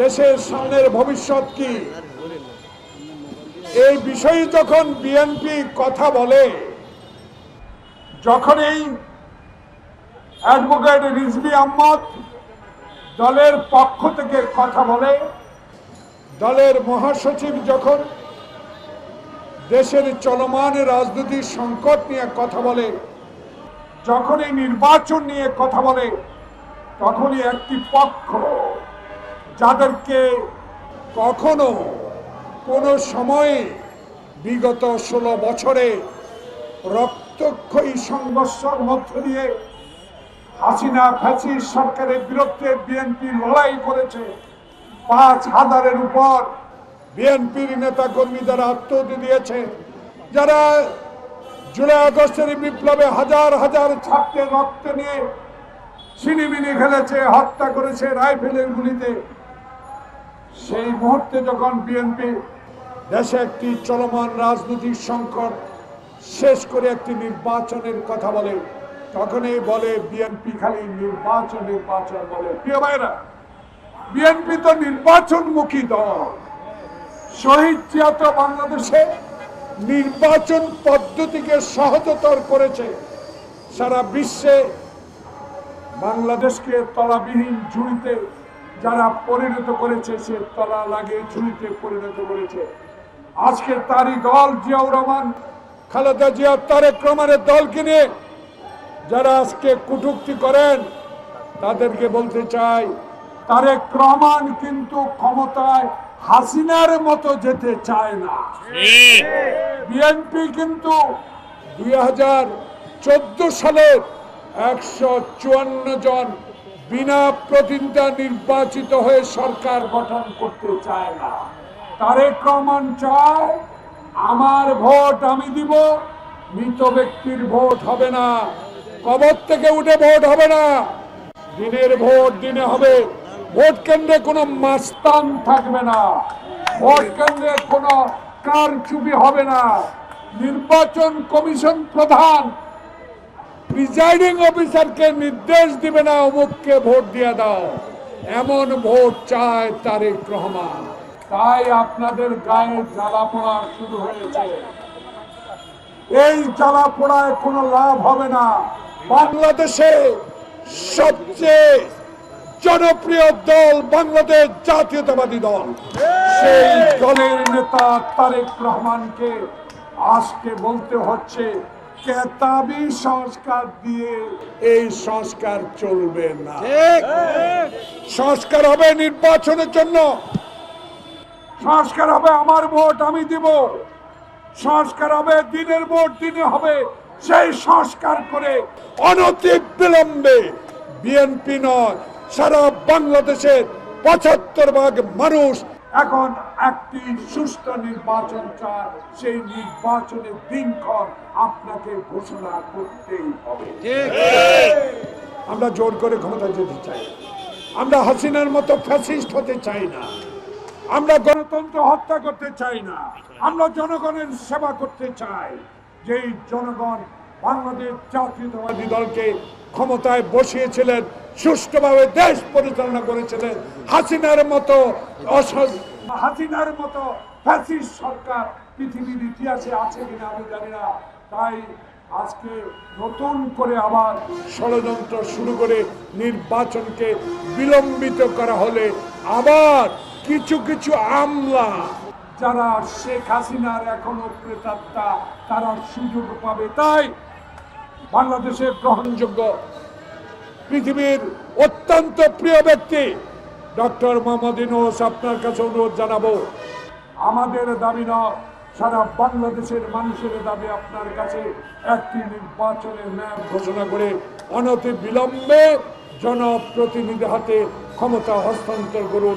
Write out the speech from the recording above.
দেশের সামনের ভবিষ্যৎ কি? এই বিষয়ে যখন বিএনপি কথা বলে যখন এই অ্যাডভোকেট রিজভি আহমদ দলের পক্ষ থেকে কথা বলে, দলের মহাসচিব যখন দেশের চলমান রাজনৈতিক সংকট নিয়ে কথা বলে যখন এই নির্বাচন নিয়ে কথা বলে, তখনই একটি পক্ষ যাদেরকে কখনো কোনো সময়ে বিগত ষোলো বছরে রক্তক্ষয়ী সংঘর্ষের মধ্য দিয়ে হাসিনা ফ্যাসিস সরকারের বিরুদ্ধে বিএনপি লড়াই করেছে। পাঁচ হাজারের উপর বিএনপির নেতা কর্মী যারা আত্মহত্যা দিয়েছে। যারা জুলাই আগস্টের বিপ্লবে হাজার হাজার ছাত্রের রক্ত নিয়ে ছিনিমিনি খেলেছে, হত্যা করেছে রাইফেলের গুলিতে। সেই মুহূর্তে যখন বিএনপি দেশে একটি চলমান রাজনৈতিক সংকট শেষ করে একটি নির্বাচনের কথা বলে, তখনই বলে বিএনপি খালি নির্বাচন নির্বাচন বলে। প্রিয় ভাইরা বিএনপি তো নির্বাচনমুখী দল। শহীদ জিয়া বাংলাদেশে নির্বাচন পদ্ধতিকে সহজতর করেছে। সারা বিশ্বে বাংলাদেশকে তলাবিহীন ঝুড়িতে যারা পরিণত করেছে, সে তলা লাগে ঝুড়িতে পরিণত করেছে। আজকে তারই দল জিয়াউর রহমান, খালেদা জিয়া, তারেক রহমানের দলকে নিয়ে যারা আজকে কুটুক্তি করেন, তাদেরকে বলতে চাই, তারেক রহমান কিন্তু ক্ষমতায় হাসিনার মতো যেতে চায় না। বিএনপি কিন্তু দুই হাজার চোদ্দ সালের একশো চুয়ান্ন জন বিনা প্রতিনিধা নির্বাচিত হয়ে সরকার গঠন করতে চায় না। তারেক রহমান চায়, আমার ভোট আমি দিব, মৃত ব্যক্তির ভোট হবে না। কবর থেকে উঠে ভোট হবে না। দিনের ভোট দিনে হবে। ভোট কেন্দ্রে কোনো মাস্তান থাকবে না। ভোট কেন্দ্রে কোনো কারচুপি হবে না। নির্বাচন কমিশন প্রধান প্রিজাইডিং অফিসারকে নির্দেশ দিবে না, অমুককে ভোট দিয়ে দাও। এমন ভোট চায় তারেক রহমান। তাই আপনাদের গায়ে জ্বালা পড়া শুরু হয়েছে। এই জ্বালা পোড়ায় কোনো লাভ হবে না। বাংলাদেশে সবচেয়ে জনপ্রিয় দল বাংলাদেশ জাতীয়তাবাদী দল। সেই দলের নেতা তারেক রহমানকে আজকে বলতে হচ্ছে কেতাবি সংস্কার দিয়ে এই সংস্কার চলবে না। সংস্কার হবে নির্বাচনের জন্য। সংস্কার হবে আমার ভোট আমি দিব। সংস্কার হবে দিনের ভোট দিনে হবে। সেই সংস্কার করে অনতি বিলম্বে বিএনপি নয় সারা বাংলাদেশের পঁচাত্তর ভাগ মানুষ এখন একটি সুষ্ঠু নির্বাচন চায় সেই নির্বাচনের দিনক্ষণ আপনাকে ঘোষণা করতেই হবে। আমরা জোর করে ক্ষমতা যেতে চাই। আমরা হাসিনার মতো ফ্যাসিস্ট হতে চাই না। আমরা গণতন্ত্র হত্যা করতে চাই না। আমরা জনগণের সেবা করতে চাই। যেই জনগণ বাংলাদেশ জাতীয়তাবাদী দলকে ক্ষমতায় বসিয়েছিলেন সুষ্ঠুভাবে দেশ পরিচালনা করেছিলেন হাসিনার মতো হাসিনার মতো ফ্যাসিস্ট সরকার পৃথিবীর ইতিহাসে আছে কিনা আমি জানি না। তাই আজকে নতুন করে আবার ষড়যন্ত্র শুরু করে নির্বাচনকে বিলম্বিত করা হলে আবার কিছু কিছু আমলা যারা শেখ হাসিনার এখনও প্রেতাত্মা, তারা সুযোগ পাবে। তাই বাংলাদেশের গ্রহণযোগ্য পৃথিবীর অত্যন্ত প্রিয় ব্যক্তি, ডক্টর মোহাম্মদ ইনোস আপনার কাছে অনুরোধ জানাব, আমাদের দাবি নয় সারা বাংলাদেশের মানুষের দাবি আপনার কাছে, একটি নির্বাচনের ম্যাপ ঘোষণা করে অনতি বিলম্বে জনপ্রতিনিধি হাতে ক্ষমতা হস্তান্তর করুন।